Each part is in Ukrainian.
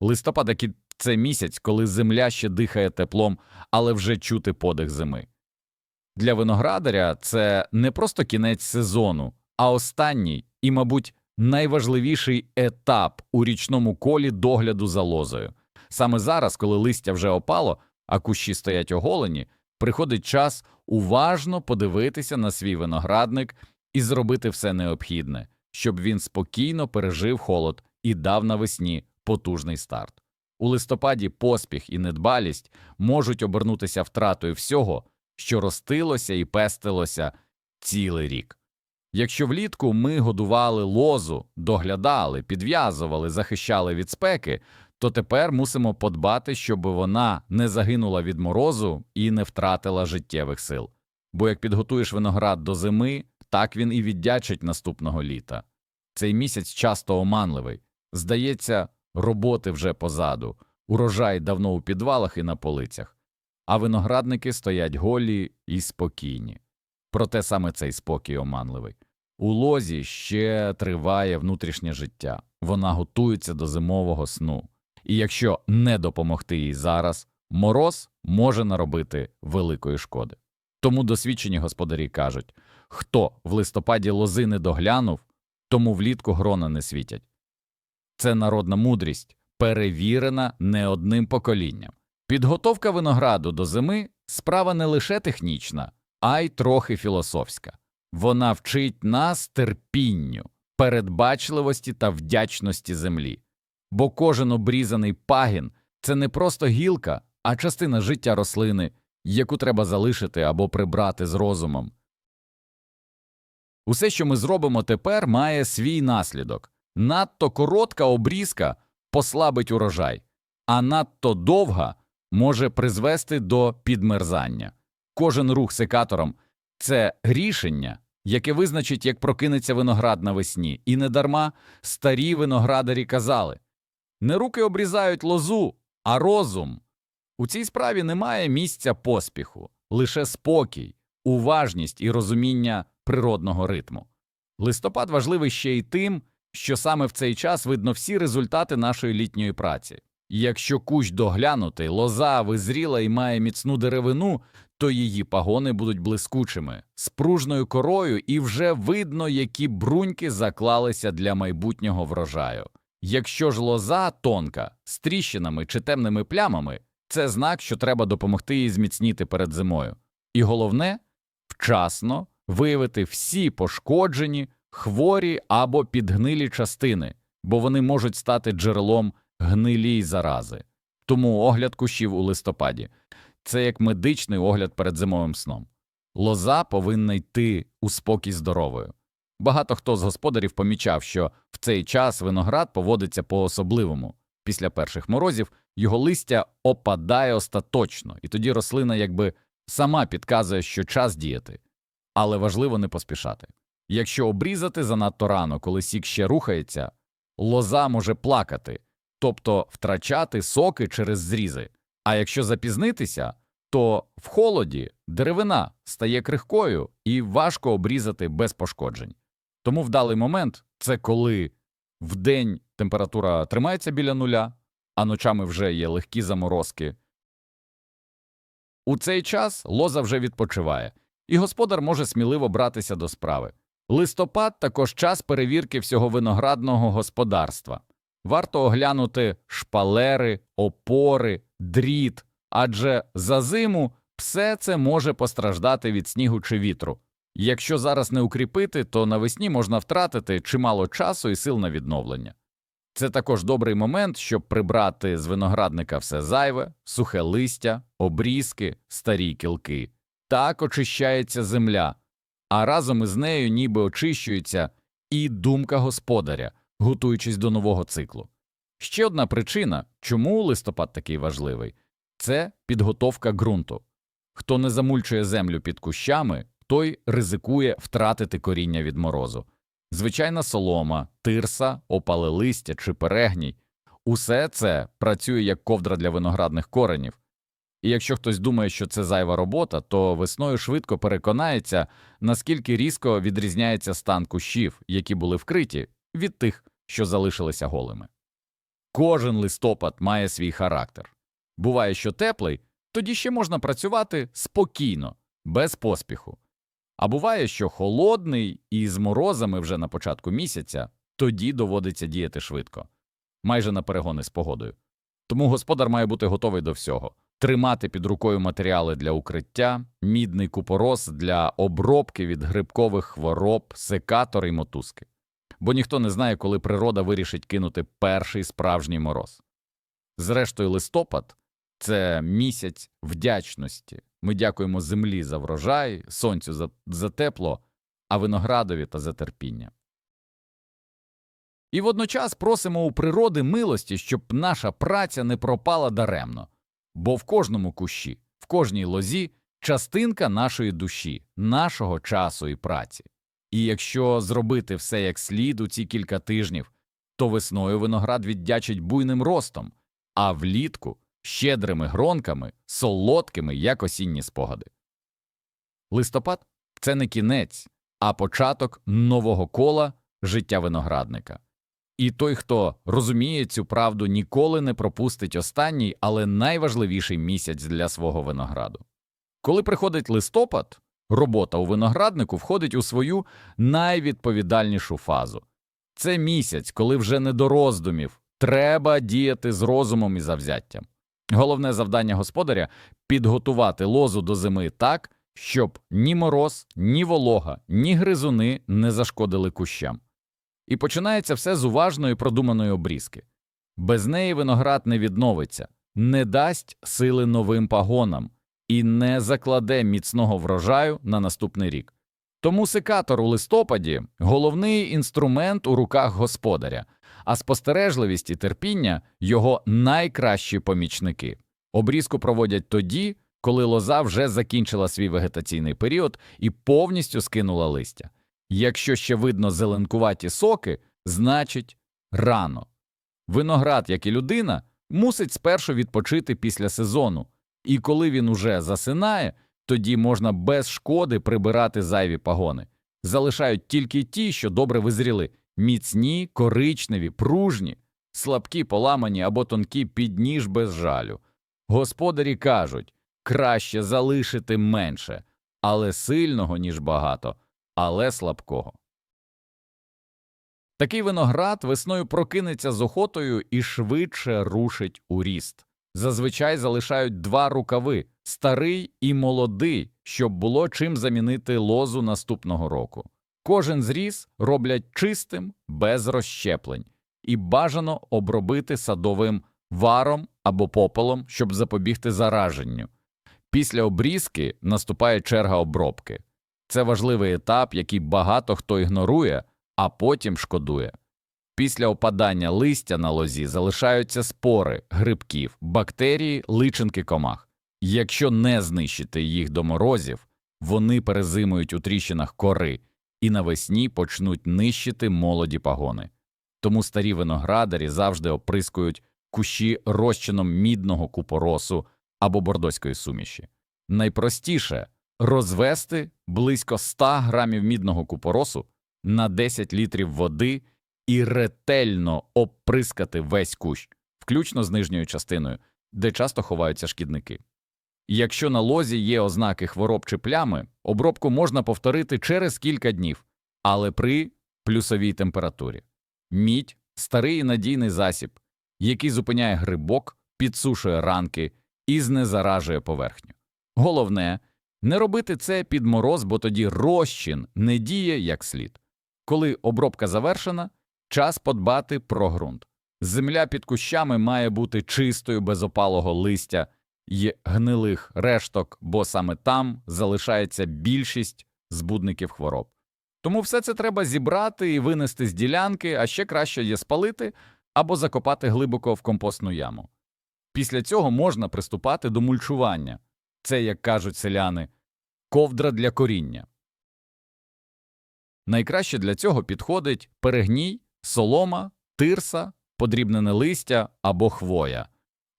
Листопад який це місяць, коли земля ще дихає теплом, але вже чути подих зими. Для виноградаря це не просто кінець сезону, а останній і, мабуть, найважливіший етап у річному колі догляду за лозою. Саме зараз, коли листя вже опало, а кущі стоять оголені, приходить час уважно подивитися на свій виноградник і зробити все необхідне, щоб він спокійно пережив холод і дав навесні потужний старт. У листопаді поспіх і недбалість можуть обернутися втратою всього, що ростилося і пестилося цілий рік. Якщо влітку ми годували лозу, доглядали, підв'язували, захищали від спеки, то тепер мусимо подбати, щоб вона не загинула від морозу і не втратила життєвих сил. Бо як підготуєш виноград до зими, так він і віддячить наступного літа. Цей місяць часто оманливий. Здається, роботи вже позаду, урожай давно у підвалах і на полицях, а виноградники стоять голі і спокійні. Проте саме цей спокій оманливий. У лозі ще триває внутрішнє життя, вона готується до зимового сну. І якщо не допомогти їй зараз, мороз може наробити великої шкоди. Тому досвідчені господарі кажуть хто в листопаді лози не доглянув, тому влітку грона не світять. Це народна мудрість, перевірена не одним поколінням. Підготовка винограду до зими справа не лише технічна, а й трохи філософська. Вона вчить нас терпінню, передбачливості та вдячності землі. Бо кожен обрізаний пагін це не просто гілка, а частина життя рослини, яку треба залишити або прибрати з розумом. Усе, що ми зробимо тепер, має свій наслідок. Надто коротка обрізка послабить урожай, а надто довга може призвести до підмерзання. Кожен рух секатором це рішення, яке визначить, як прокинеться виноград навесні, і недарма старі виноградарі казали не руки обрізають лозу, а розум. У цій справі немає місця поспіху, лише спокій, уважність і розуміння природного ритму. Листопад важливий ще й тим, що саме в цей час видно всі результати нашої літньої праці. Якщо кущ доглянутий, лоза визріла і має міцну деревину, то її пагони будуть блискучими, з пружною корою, і вже видно, які бруньки заклалися для майбутнього врожаю. Якщо ж лоза тонка, з тріщинами чи темними плямами, це знак, що треба допомогти їй зміцніти перед зимою. І головне вчасно виявити всі пошкоджені, хворі або підгнилі частини, бо вони можуть стати джерелом гнилі зарази. Тому огляд кущів у листопаді це як медичний огляд перед зимовим сном. Лоза повинна йти у спокій здоровою. Багато хто з господарів помічав, що в цей час виноград поводиться по-особливому. Після перших морозів його листя опадає остаточно, і тоді рослина якби сама підказує, що час діяти. Але важливо не поспішати. Якщо обрізати занадто рано, коли сік ще рухається, лоза може плакати, тобто втрачати соки через зрізи. А якщо запізнитися, то в холоді деревина стає крихкою і важко обрізати без пошкоджень. Тому вдалий момент це коли вдень температура тримається біля нуля, а ночами вже є легкі заморозки. У цей час лоза вже відпочиває, і господар може сміливо братися до справи. Листопад також час перевірки всього виноградного господарства. Варто оглянути шпалери, опори, дріт, адже за зиму все це може постраждати від снігу чи вітру. Якщо зараз не укріпити, то навесні можна втратити чимало часу і сил на відновлення. Це також добрий момент, щоб прибрати з виноградника все зайве, сухе листя, обрізки, старі кілки. Так очищається земля, а разом із нею ніби очищується і думка господаря, готуючись до нового циклу. Ще одна причина, чому листопад такий важливий це підготовка ґрунту. Хто не замульчує землю під кущами, той ризикує втратити коріння від морозу. Звичайна солома, тирса, опале листя чи перегній усе це працює як ковдра для виноградних коренів. І якщо хтось думає, що це зайва робота, то весною швидко переконається, наскільки різко відрізняється стан кущів, які були вкриті, від тих, що залишилися голими. Кожен листопад має свій характер. Буває, що теплий, тоді ще можна працювати спокійно, без поспіху. А буває, що холодний і з морозами вже на початку місяця, тоді доводиться діяти швидко, майже на перегони з погодою. Тому господар має бути готовий до всього тримати під рукою матеріали для укриття, мідний купорос для обробки від грибкових хвороб, секатор і мотузки. Бо ніхто не знає, коли природа вирішить кинути перший справжній мороз. Зрештою, листопад це місяць вдячності. Ми дякуємо землі за врожай, сонцю за, за тепло, а виноградові та за терпіння. І водночас просимо у природи милості, щоб наша праця не пропала даремно, бо в кожному кущі, в кожній лозі частинка нашої душі, нашого часу і праці. І якщо зробити все як слід у ці кілька тижнів, то весною виноград віддячить буйним ростом, а влітку щедрими гронками, солодкими, як осінні спогади. Листопад це не кінець, а початок нового кола життя виноградника. І той, хто розуміє цю правду, ніколи не пропустить останній, але найважливіший місяць для свого винограду. Коли приходить листопад, робота у винограднику входить у свою найвідповідальнішу фазу. Це місяць, коли вже не до роздумів, треба діяти з розумом і завзяттям. Головне завдання господаря підготувати лозу до зими так, щоб ні мороз, ні волога, ні гризуни не зашкодили кущам. І починається все з уважної продуманої обрізки. Без неї виноград не відновиться, не дасть сили новим пагонам і не закладе міцного врожаю на наступний рік. Тому секатор у листопаді головний інструмент у руках господаря, а спостережливість і терпіння його найкращі помічники. Обрізку проводять тоді, коли лоза вже закінчила свій вегетаційний період і повністю скинула листя. Якщо ще видно зеленкуваті соки, значить рано. Виноград, як і людина, мусить спершу відпочити після сезону, і коли він уже засинає, тоді можна без шкоди прибирати зайві пагони. Залишають тільки ті, що добре визріли міцні, коричневі, пружні, слабкі, поламані або тонкі під ніж без жалю. Господарі кажуть краще залишити менше, але сильного, ніж багато, але слабкого. Такий виноград весною прокинеться з охотою і швидше рушить у ріст. Зазвичай залишають два рукави старий і молодий, щоб було чим замінити лозу наступного року. Кожен зріз роблять чистим, без розщеплень, і бажано обробити садовим варом або попелом, щоб запобігти зараженню. Після обрізки наступає черга обробки. Це важливий етап, який багато хто ігнорує, а потім шкодує. Після опадання листя на лозі залишаються спори, грибків, бактерії, личинки комах. Якщо не знищити їх до морозів, вони перезимують у тріщинах кори і навесні почнуть нищити молоді пагони. Тому старі виноградарі завжди оприскують кущі розчином мідного купоросу або бордоської суміші. Найпростіше розвести близько 100 грамів мідного купоросу на 10 літрів води і ретельно оприскати весь кущ, включно з нижньою частиною, де часто ховаються шкідники. Якщо на лозі є ознаки хвороб чи плями, обробку можна повторити через кілька днів, але при плюсовій температурі. Мідь старий і надійний засіб, який зупиняє грибок, підсушує ранки і знезаражує поверхню. Головне не робити це під мороз, бо тоді розчин не діє як слід. Коли обробка завершена, час подбати про ґрунт. Земля під кущами має бути чистою без опалого листя й гнилих решток, бо саме там залишається більшість збудників хвороб. Тому все це треба зібрати і винести з ділянки, а ще краще є спалити або закопати глибоко в компостну яму. Після цього можна приступати до мульчування. Це, як кажуть селяни, ковдра для коріння. Найкраще для цього підходить перегній, солома, тирса, подрібнене листя або хвоя.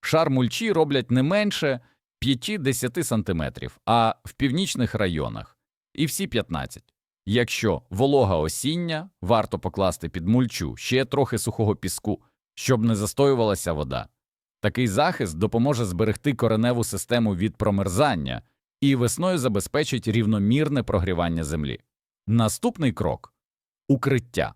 Шар мульчі роблять не менше 5-10 см, а в північних районах і всі 15. Якщо волога осіння, варто покласти під мульчу ще трохи сухого піску, щоб не застоювалася вода. Такий захист допоможе зберегти кореневу систему від промерзання і весною забезпечить рівномірне прогрівання землі. Наступний крок укриття.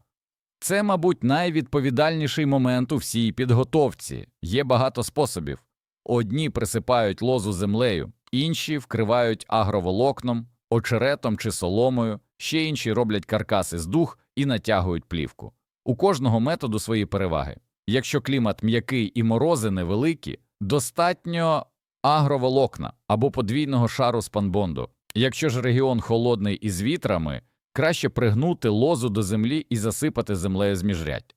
Це, мабуть, найвідповідальніший момент у всій підготовці. Є багато способів. Одні присипають лозу землею, інші вкривають агроволокном, очеретом чи соломою, ще інші роблять каркаси з дух і натягують плівку. У кожного методу свої переваги. Якщо клімат м'який і морози невеликі, достатньо агроволокна або подвійного шару спанбонду. Якщо ж регіон холодний із вітрами, краще пригнути лозу до землі і засипати землею з міжрядь.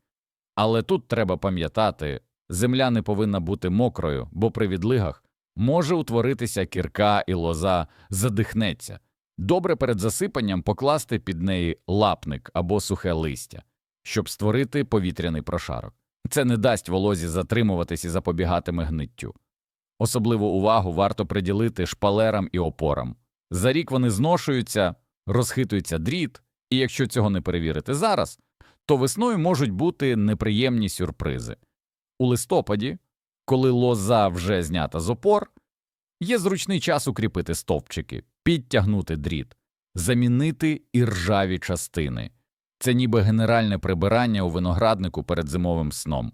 Але тут треба пам'ятати, земля не повинна бути мокрою, бо при відлигах може утворитися кірка і лоза задихнеться. Добре перед засипанням покласти під неї лапник або сухе листя, щоб створити повітряний прошарок. Це не дасть волозі затримуватись і запобігатиме гниттю. Особливу увагу варто приділити шпалерам і опорам. За рік вони зношуються, розхитується дріт, і якщо цього не перевірити зараз, то весною можуть бути неприємні сюрпризи. У листопаді, коли лоза вже знята з опор, є зручний час укріпити стовпчики, підтягнути дріт, замінити іржаві частини. Це ніби генеральне прибирання у винограднику перед зимовим сном.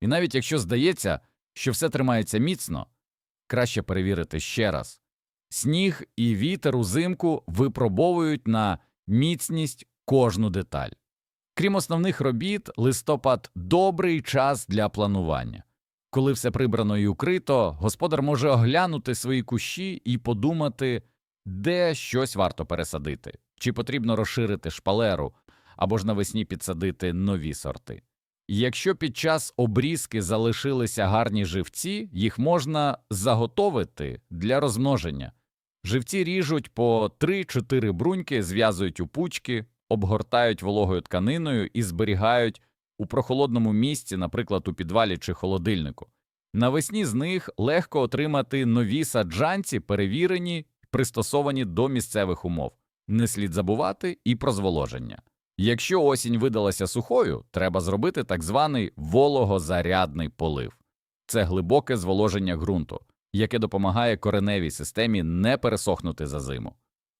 І навіть якщо здається, що все тримається міцно, краще перевірити ще раз. Сніг і вітер узимку випробовують на міцність кожну деталь. Крім основних робіт, листопад добрий час для планування. Коли все прибрано і укрито, господар може оглянути свої кущі і подумати, де щось варто пересадити, чи потрібно розширити шпалеру, або ж навесні підсадити нові сорти. Якщо під час обрізки залишилися гарні живці, їх можна заготовити для розмноження. Живці ріжуть по 3-4 бруньки, зв'язують у пучки, обгортають вологою тканиною і зберігають у прохолодному місці, наприклад, у підвалі чи холодильнику. Навесні з них легко отримати нові саджанці, перевірені, пристосовані до місцевих умов. Не слід забувати і про зволоження. Якщо осінь видалася сухою, треба зробити так званий вологозарядний полив. Це глибоке зволоження ґрунту, яке допомагає кореневій системі не пересохнути за зиму.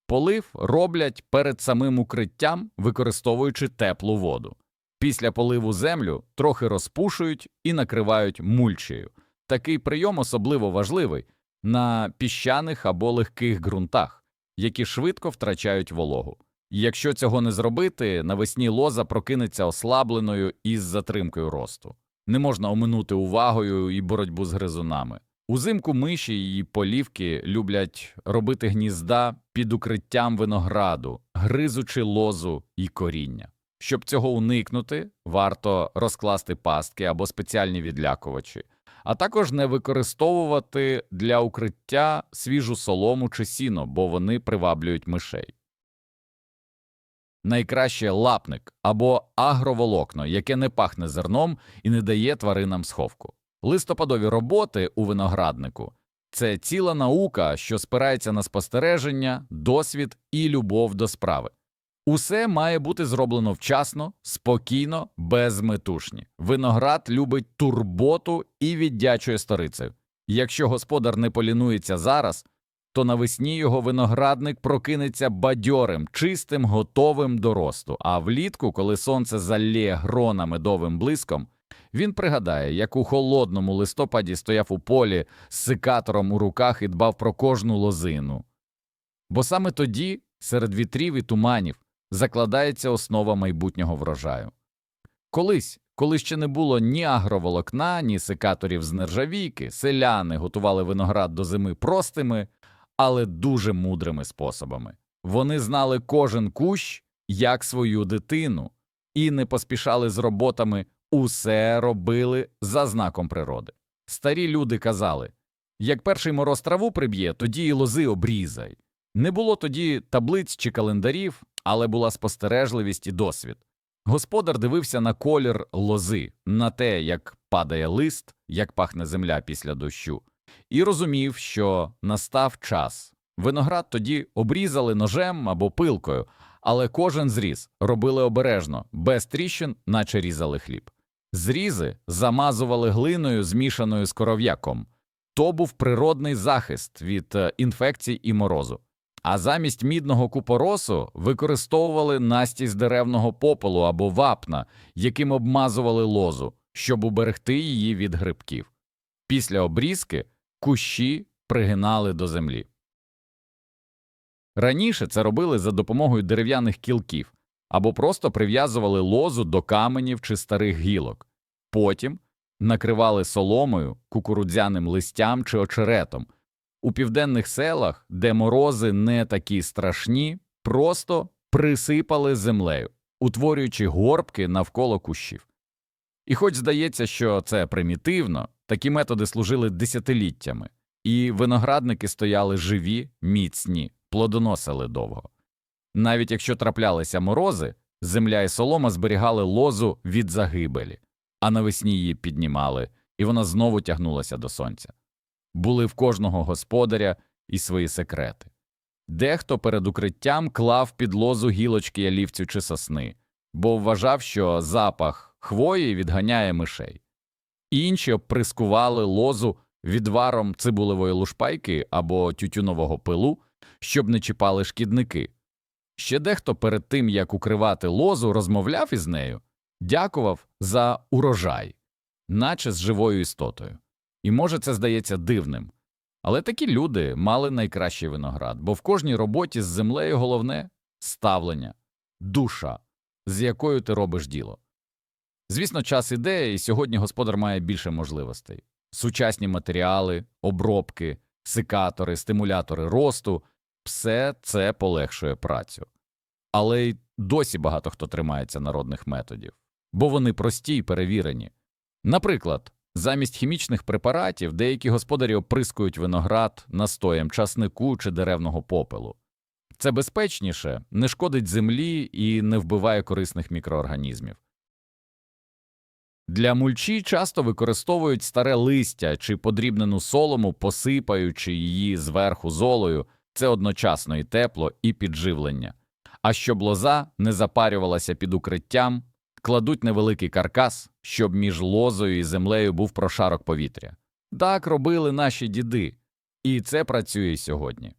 Полив роблять перед самим укриттям, використовуючи теплу воду. Після поливу землю трохи розпушують і накривають мульчею. Такий прийом особливо важливий на піщаних або легких ґрунтах, які швидко втрачають вологу. Якщо цього не зробити, навесні лоза прокинеться ослабленою із затримкою росту. Не можна оминути увагою і боротьбу з гризунами. Узимку миші і полівки люблять робити гнізда під укриттям винограду, гризучи лозу і коріння. Щоб цього уникнути, варто розкласти пастки або спеціальні відлякувачі, а також не використовувати для укриття свіжу солому чи сіно, бо вони приваблюють мишей. Найкраще лапник або агроволокно, яке не пахне зерном і не дає тваринам сховку. Листопадові роботи у винограднику це ціла наука, що спирається на спостереження, досвід і любов до справи. Усе має бути зроблено вчасно, спокійно, безметушні. Виноград любить турботу і віддячує сторицею. Якщо господар не полінується зараз, то навесні його виноградник прокинеться бадьорим, чистим, готовим до росту. А влітку, коли сонце залє грона медовим блиском, він пригадає, як у холодному листопаді стояв у полі з секатором у руках і дбав про кожну лозину. Бо саме тоді, серед вітрів і туманів, закладається основа майбутнього врожаю. Колись, коли ще не було ні агроволокна, ні секаторів з нержавійки, селяни готували виноград до зими простими, але дуже мудрими способами. Вони знали кожен кущ як свою дитину і не поспішали з роботами, усе робили за знаком природи. Старі люди казали як перший мороз траву приб'є, тоді і лози обрізай. Не було тоді таблиць чи календарів, але була спостережливість і досвід. Господар дивився на колір лози, на те, як падає лист, як пахне земля після дощу, і розумів, що настав час. Виноград тоді обрізали ножем або пилкою, але кожен зріз робили обережно, без тріщин, наче різали хліб. Зрізи замазували глиною, змішаною з коров'яком. То був природний захист від е, інфекцій і морозу. А замість мідного купоросу використовували настій з деревного попелу або вапна, яким обмазували лозу, щоб уберегти її від грибків. Після обрізки кущі пригинали до землі. Раніше це робили за допомогою дерев'яних кілків або просто прив'язували лозу до каменів чи старих гілок. Потім накривали соломою, кукурудзяним листям чи очеретом. У південних селах, де морози не такі страшні, просто присипали землею, утворюючи горбки навколо кущів. І хоч здається, що це примітивно, такі методи служили десятиліттями, і виноградники стояли живі, міцні, плодоносили довго. Навіть якщо траплялися морози, земля і солома зберігали лозу від загибелі, а навесні її піднімали, і вона знову тягнулася до сонця. Були в кожного господаря і свої секрети. Дехто перед укриттям клав під лозу гілочки ялівцю чи сосни, бо вважав, що запах хвої відганяє мишей. Інші обприскували лозу відваром цибулевої лушпайки або тютюнового пилу, щоб не чіпали шкідники. Ще дехто перед тим, як укривати лозу, розмовляв із нею, дякував за урожай, наче з живою істотою. І може це здається дивним. Але такі люди мали найкращий виноград, бо в кожній роботі з землею головне ставлення, душа, з якою ти робиш діло. Звісно, час іде, і сьогодні господар має більше можливостей сучасні матеріали, обробки, секатори, стимулятори росту все це полегшує працю. Але й досі багато хто тримається народних методів, бо вони прості й перевірені. Наприклад, замість хімічних препаратів деякі господарі оприскують виноград настоєм часнику чи деревного попелу. Це безпечніше, не шкодить землі і не вбиває корисних мікроорганізмів. Для мульчі часто використовують старе листя чи подрібнену солому, посипаючи її зверху золою, це одночасно і тепло, і підживлення. А щоб лоза не запарювалася під укриттям, кладуть невеликий каркас, щоб між лозою і землею був прошарок повітря. Так робили наші діди, і це працює сьогодні.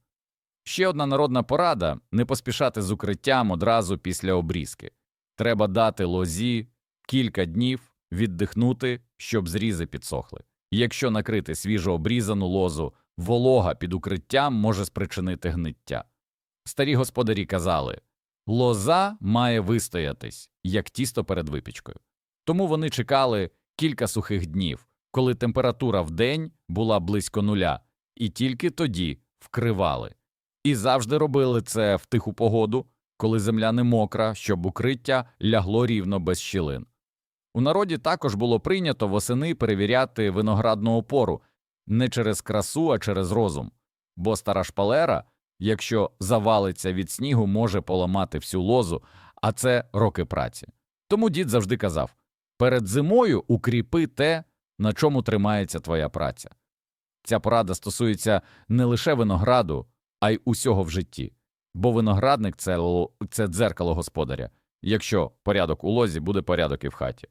Ще одна народна порада не поспішати з укриттям одразу після обрізки. Треба дати лозі кілька днів віддихнути, щоб зрізи підсохли. Якщо накрити свіжо обрізану лозу, волога під укриттям може спричинити гниття. Старі господарі казали лоза має вистоятись, як тісто перед випічкою. Тому вони чекали кілька сухих днів, коли температура в день була близько нуля, і тільки тоді вкривали. І завжди робили це в тиху погоду, коли земля не мокра, щоб укриття лягло рівно без щілин. У народі також було прийнято восени перевіряти виноградну опору не через красу, а через розум, бо стара шпалера, якщо завалиться від снігу, може поламати всю лозу, а це роки праці. Тому дід завжди казав перед зимою укріпи те, на чому тримається твоя праця. Ця порада стосується не лише винограду, а й усього в житті, бо виноградник це, це дзеркало господаря. Якщо порядок у лозі, буде порядок і в хаті.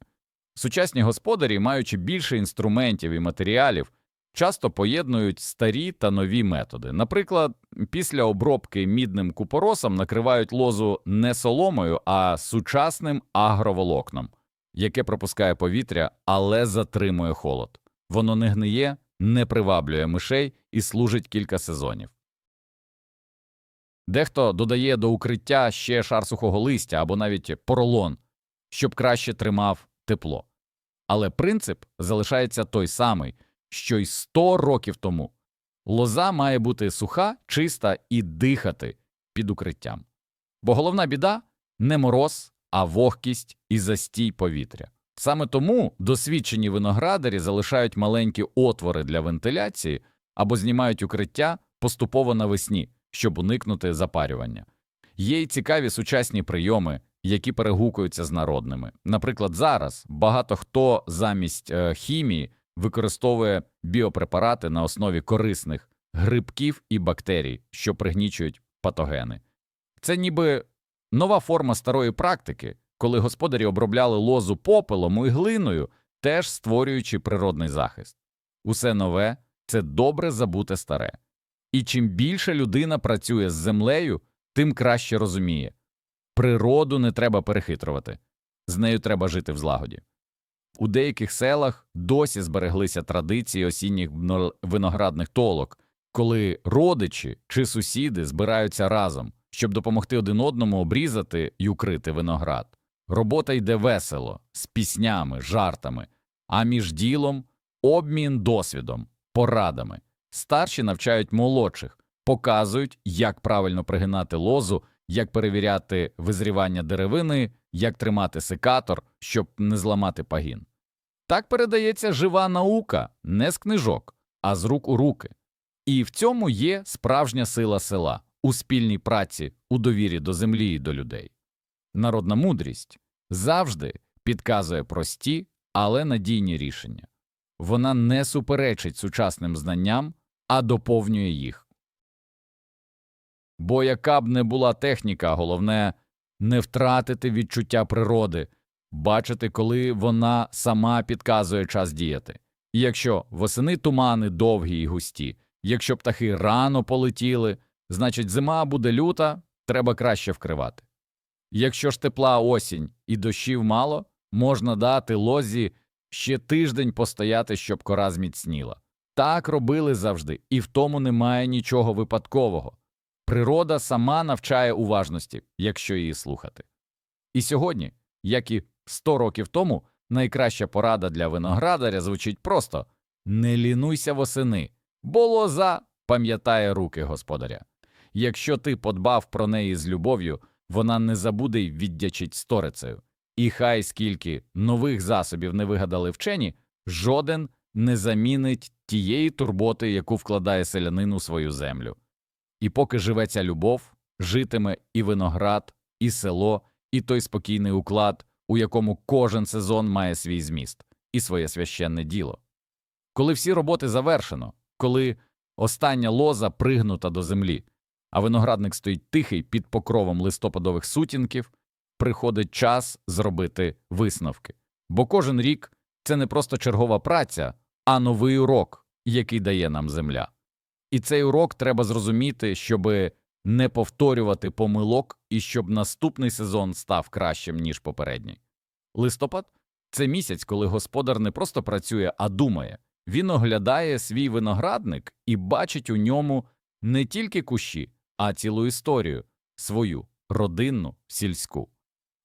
Сучасні господарі, маючи більше інструментів і матеріалів, часто поєднують старі та нові методи. Наприклад, після обробки мідним купоросом накривають лозу не соломою, а сучасним агроволокном, яке пропускає повітря, але затримує холод. Воно не гниє, не приваблює мишей і служить кілька сезонів. Дехто додає до укриття ще шар сухого листя або навіть поролон, щоб краще тримав тепло. Але принцип залишається той самий, що й 100 років тому. Лоза має бути суха, чиста і дихати під укриттям. Бо головна біда не мороз, а вогкість і застій повітря. Саме тому досвідчені виноградарі залишають маленькі отвори для вентиляції або знімають укриття поступово навесні, щоб уникнути запарювання. Є й цікаві сучасні прийоми, які перегукуються з народними. Наприклад, зараз багато хто замість е, хімії використовує біопрепарати на основі корисних грибків і бактерій, що пригнічують патогени. Це ніби нова форма старої практики, коли господарі обробляли лозу попелом і глиною, теж створюючи природний захист. Усе нове це добре забуте старе. І чим більше людина працює з землею, тим краще розуміє природу не треба перехитрувати, з нею треба жити в злагоді. У деяких селах досі збереглися традиції осінніх виноградних толок, коли родичі чи сусіди збираються разом, щоб допомогти один одному обрізати й укрити виноград. Робота йде весело, з піснями, жартами, а між ділом обмін досвідом, порадами. Старші навчають молодших, показують, як правильно пригинати лозу, як перевіряти визрівання деревини, як тримати секатор, щоб не зламати пагін. Так передається жива наука не з книжок, а з рук у руки. І в цьому є справжня сила села у спільній праці, у довірі до землі і до людей. Народна мудрість завжди підказує прості, але надійні рішення. Вона не суперечить сучасним знанням, а доповнює їх. Бо яка б не була техніка, головне не втратити відчуття природи, бачити, коли вона сама підказує час діяти. І якщо восени тумани довгі й густі, якщо птахи рано полетіли, значить зима буде люта, треба краще вкривати. Якщо ж тепла осінь і дощів мало, можна дати лозі ще тиждень постояти, щоб кора зміцніла. Так робили завжди, і в тому немає нічого випадкового. Природа сама навчає уважності, якщо її слухати. І сьогодні, як і 100 років тому, найкраща порада для виноградаря звучить просто не лінуйся восени, бо лоза пам'ятає руки господаря. Якщо ти подбав про неї з любов'ю, вона не забуде й віддячить сторицею. І хай скільки нових засобів не вигадали вчені, жоден не замінить тієї турботи, яку вкладає селянин у свою землю. І поки живе ця любов, житиме і виноград, і село, і той спокійний уклад, у якому кожен сезон має свій зміст і своє священне діло. Коли всі роботи завершено, коли остання лоза пригнута до землі, а виноградник стоїть тихий під покровом листопадових сутінків, приходить час зробити висновки. Бо кожен рік це не просто чергова праця, а новий урок, який дає нам земля. І цей урок треба зрозуміти, щоб не повторювати помилок і щоб наступний сезон став кращим, ніж попередній. Листопад це місяць, коли господар не просто працює, а думає. Він оглядає свій виноградник і бачить у ньому не тільки кущі, а цілу історію свою родинну, сільську.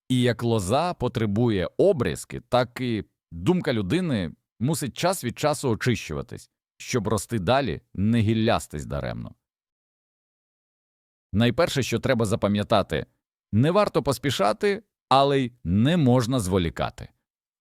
І як лоза потребує обрізки, так і думка людини мусить час від часу очищуватись, щоб рости далі, не гіллястись даремно. Найперше, що треба запам'ятати, не варто поспішати, але й не можна зволікати.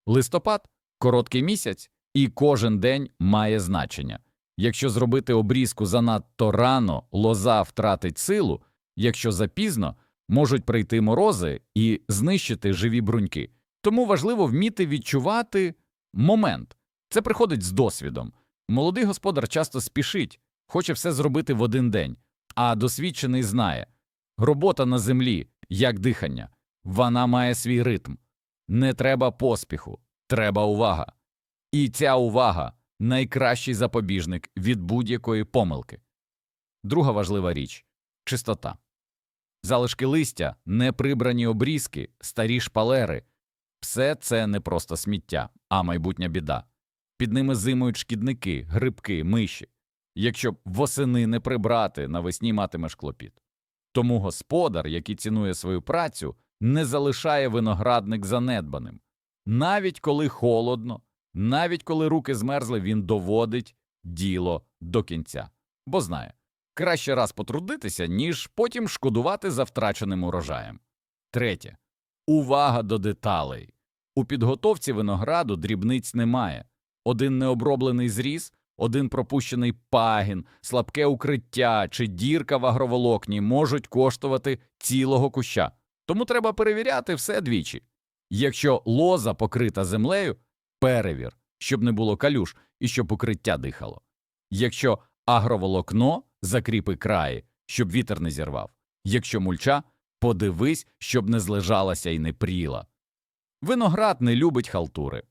Листопад короткий місяць, і кожен день має значення. Якщо зробити обрізку занадто рано, лоза втратить силу, якщо запізно, можуть прийти морози і знищити живі бруньки. Тому важливо вміти відчувати момент. Це приходить з досвідом. Молодий господар часто спішить, хоче все зробити в один день, а досвідчений знає робота на землі, як дихання, вона має свій ритм. Не треба поспіху, треба увага. І ця увага найкращий запобіжник від будь-якої помилки. Друга важлива річ чистота. Залишки листя, неприбрані обрізки, старі шпалери все це не просто сміття, а майбутня біда. Під ними зимують шкідники, грибки, миші. Якщо восени не прибрати, навесні матимеш клопіт. Тому господар, який цінує свою працю, не залишає виноградник занедбаним. Навіть коли холодно, навіть коли руки змерзли, він доводить діло до кінця, бо знає, краще раз потрудитися, ніж потім шкодувати за втраченим урожаєм. Третє увага до деталей. У підготовці винограду дрібниць немає. Один необроблений зріз, один пропущений пагін, слабке укриття чи дірка в агроволокні можуть коштувати цілого куща. Тому треба перевіряти все двічі. Якщо лоза покрита землею, перевір, щоб не було калюш і щоб укриття дихало. Якщо агроволокно, закріпи краї, щоб вітер не зірвав. Якщо мульча, подивись, щоб не злежалася і не пріла. Виноград не любить халтури.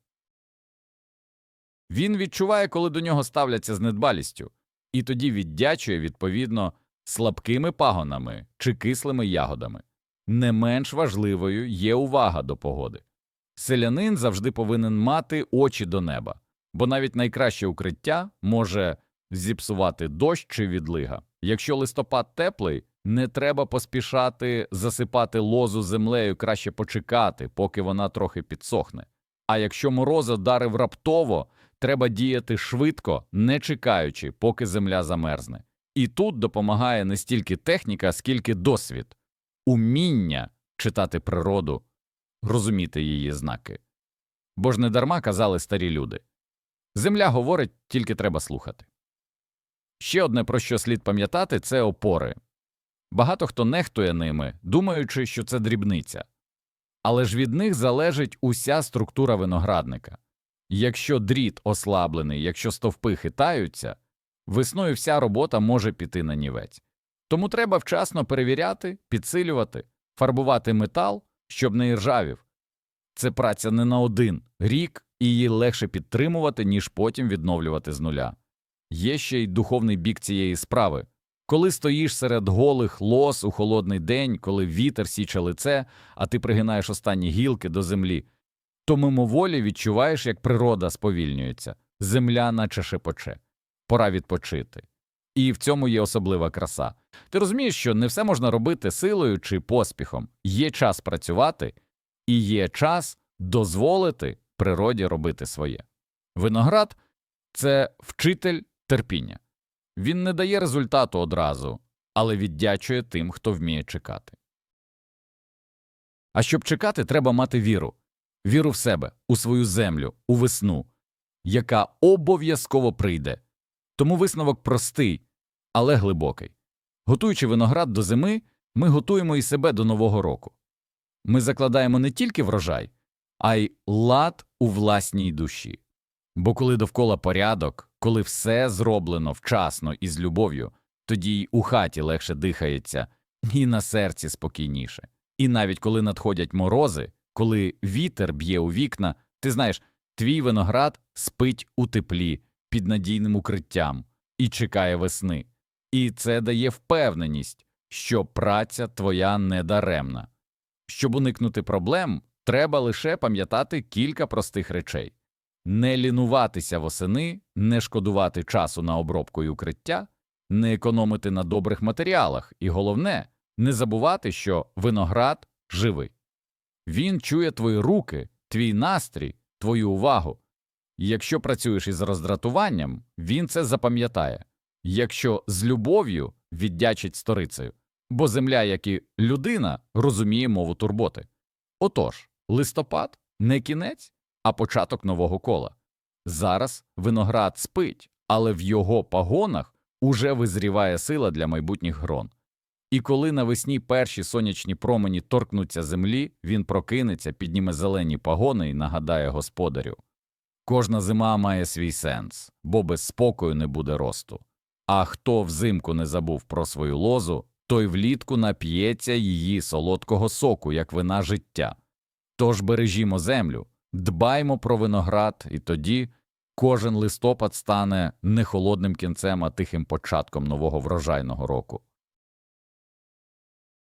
Він відчуває, коли до нього ставляться з недбалістю, і тоді віддячує відповідно слабкими пагонами чи кислими ягодами. Не менш важливою є увага до погоди. Селянин завжди повинен мати очі до неба, бо навіть найкраще укриття може зіпсувати дощ чи відлига. Якщо листопад теплий, не треба поспішати засипати лозу землею, краще почекати, поки вона трохи підсохне. А якщо мороз дарив раптово, треба діяти швидко, не чекаючи, поки земля замерзне. І тут допомагає не стільки техніка, скільки досвід, уміння читати природу, розуміти її знаки. Бо ж не дарма казали старі люди земля говорить, тільки треба слухати. Ще одне, про що слід пам'ятати, це опори. Багато хто нехтує ними, думаючи, що це дрібниця. Але ж від них залежить уся структура виноградника. Якщо дріт ослаблений, якщо стовпи хитаються, весною вся робота може піти на нівець. Тому треба вчасно перевіряти, підсилювати, фарбувати метал, щоб не іржавів. Це праця не на один рік, і її легше підтримувати, ніж потім відновлювати з нуля. Є ще й духовний бік цієї справи. Коли стоїш серед голих лос у холодний день, коли вітер січе лице, а ти пригинаєш останні гілки до землі, то мимоволі відчуваєш, як природа сповільнюється, земля наче шепоче, пора відпочити. І в цьому є особлива краса. Ти розумієш, що не все можна робити силою чи поспіхом, є час працювати, і є час дозволити природі робити своє. Виноград це вчитель терпіння. Він не дає результату одразу, але віддячує тим, хто вміє чекати. А щоб чекати, треба мати віру віру в себе, у свою землю, у весну, яка обов'язково прийде. Тому висновок простий, але глибокий. Готуючи виноград до зими, ми готуємо і себе до Нового року. Ми закладаємо не тільки врожай, а й лад у власній душі. Бо коли довкола порядок, коли все зроблено вчасно і з любов'ю, тоді й у хаті легше дихається, і на серці спокійніше. І навіть коли надходять морози, коли вітер б'є у вікна, ти знаєш, твій виноград спить у теплі під надійним укриттям і чекає весни. І це дає впевненість, що праця твоя недаремна. Щоб уникнути проблем, треба лише пам'ятати кілька простих речей не лінуватися восени, не шкодувати часу на обробку і укриття, не економити на добрих матеріалах, і головне, не забувати, що виноград живий. Він чує твої руки, твій настрій, твою увагу. І Якщо працюєш із роздратуванням, він це запам'ятає, якщо з любов'ю віддячить сторицею, бо земля, як і людина, розуміє мову турботи. Отож, листопад не кінець, а початок нового кола. Зараз виноград спить, але в його пагонах уже визріває сила для майбутніх грон. І коли навесні перші сонячні промені торкнуться землі, він прокинеться, підніме зелені пагони і нагадає господарю. Кожна зима має свій сенс, бо без спокою не буде росту. А хто взимку не забув про свою лозу, той влітку нап'ється її солодкого соку, як вина життя. Тож бережімо землю, дбаймо про виноград, і тоді кожен листопад стане не холодним кінцем, а тихим початком нового врожайного року.